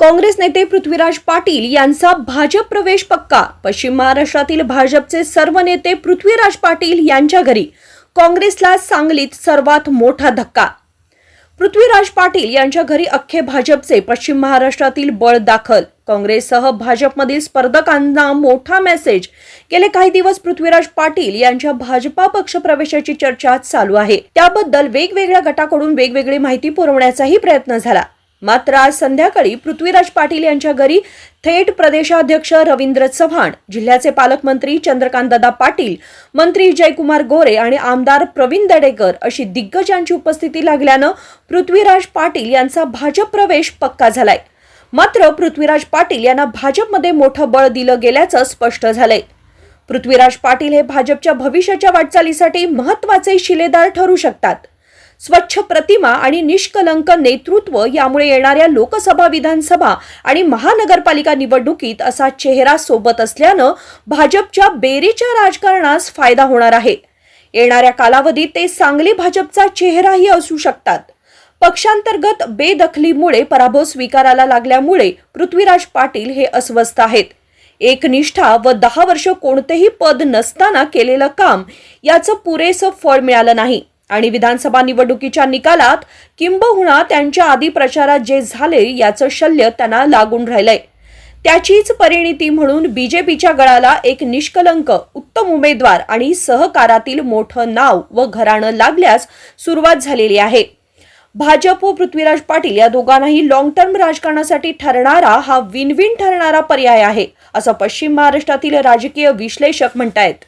काँग्रेस नेते पृथ्वीराज पाटील यांचा भाजप प्रवेश पक्का. पश्चिम महाराष्ट्रातील भाजपचे सर्व नेते पृथ्वीराज पाटील यांच्या घरी. काँग्रेसला सांगलीत सर्वात मोठा धक्का. पृथ्वीराज पाटील यांच्या घरी अख्खे भाजपचे पश्चिम महाराष्ट्रातील बळ दाखल. काँग्रेससह भाजपमधील स्पर्धकांना मोठा मेसेज. गेले काही दिवस पृथ्वीराज पाटील यांच्या भाजपा पक्ष प्रवेशाची चर्चा चालू आहे. त्याबद्दल वेगवेगळ्या गटाकडून वेगवेगळी माहिती पुरवण्याचाही प्रयत्न झाला. मात्र आज संध्याकाळी पृथ्वीराज पाटील यांच्या घरी थेट प्रदेशाध्यक्ष रवींद्र चव्हाण जिल्ह्याचे पालकमंत्री चंद्रकांतदादा पाटील मंत्री जयकुमार गोरे आणि आमदार प्रवीण दडेकर अशी दिग्गजांची उपस्थिती लागल्यानं पृथ्वीराज पाटील यांचा भाजप प्रवेश पक्का झालाय. मात्र पृथ्वीराज पाटील यांना भाजपमध्ये मोठं बळ दिलं गेल्याचं स्पष्ट झालंय. पृथ्वीराज पाटील हे भाजपच्या भविष्याच्या वाटचालीसाठी महत्त्वाचे शिलेदार ठरू शकतात. स्वच्छ प्रतिमा आणि निष्कलंक नेतृत्व यामुळे येणाऱ्या लोकसभा विधानसभा आणि महानगरपालिका निवडणुकीत असा चेहरा सोबत असल्यानं भाजपच्या बेरीच्या राजकारणास फायदा होणार आहे. येणाऱ्या कालावधीत ते सांगली भाजपचा चेहराही असू शकतात. पक्षांतर्गत बेदखलीमुळे पराभव स्वीकारायला लागल्यामुळे पृथ्वीराज पाटील हे अस्वस्थ आहेत. एकनिष्ठा व दहा वर्ष कोणतेही पद नसताना केलेलं काम याचं पुरेसं फळ मिळालं नाही. आणि विधानसभा निवडणुकीच्या निकालात किंबहुना त्यांच्या आधी प्रचारात जे झाले याचं शल्य त्यांना लागून राहिलंय. त्याचीच परिणिती म्हणून बीजेपीच्या गळाला एक निष्कलंक उत्तम उमेदवार आणि सहकारातील मोठं नाव व घराणं लागल्यास सुरुवात झालेली आहे. भाजप व पृथ्वीराज पाटील या दोघांनाही लॉंग टर्म राजकारणासाठी ठरणारा हा विन विन ठरणारा पर्याय आहे असं पश्चिम महाराष्ट्रातील राजकीय विश्लेषक म्हणतायत.